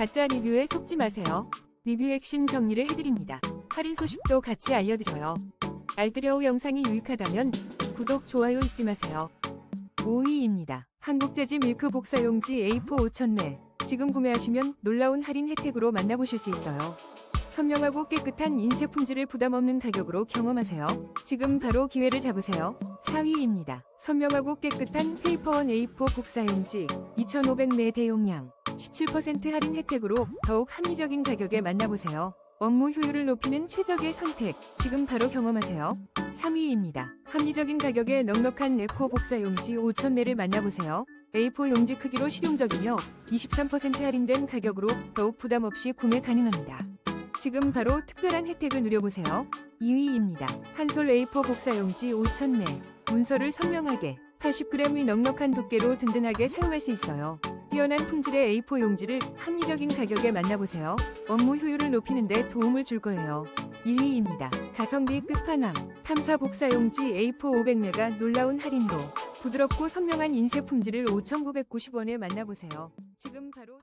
가짜 리뷰에 속지 마세요. 리뷰 핵심 정리를 해드립니다. 할인 소식도 같이 알려드려요. 알뜰여우 영상이 유익하다면 구독, 좋아요 잊지 마세요. 5위입니다. 한국재지 밀크 복사용지 A4 5,000매. 지금 구매하시면 놀라운 할인 혜택으로 만나보실 수 있어요. 선명하고 깨끗한 인쇄 품질을 부담 없는 가격으로 경험하세요. 지금 바로 기회를 잡으세요. 4위입니다. 선명하고 깨끗한 페이퍼원 A4 복사용지 2,500매 대용량 17% 할인 혜택으로 더욱 합리적인 가격에 만나보세요. 업무 효율을 높이는 최적의 선택. 지금 바로 경험하세요. 3위입니다. 합리적인 가격에 넉넉한 에코 복사용지 5,000매를 만나보세요. A4 용지 크기로 실용적이며 23% 할인된 가격으로 더욱 부담 없이 구매 가능합니다. 지금 바로 특별한 혜택을 누려보세요. 2위입니다. 한솔 A4 복사용지 5,000매. 문서를 선명하게 80g의 넉넉한 두께로 든든하게 사용할 수 있어요. 뛰어난 품질의 A4 용지를 합리적인 가격에 만나보세요. 업무 효율을 높이는 데 도움을 줄 거예요. 1위입니다. 가성비 끝판왕 탐사 복사용지 A4 500매가 놀라운 할인도 부드럽고 선명한 인쇄 품질을 5,990원에 만나보세요. 지금 바로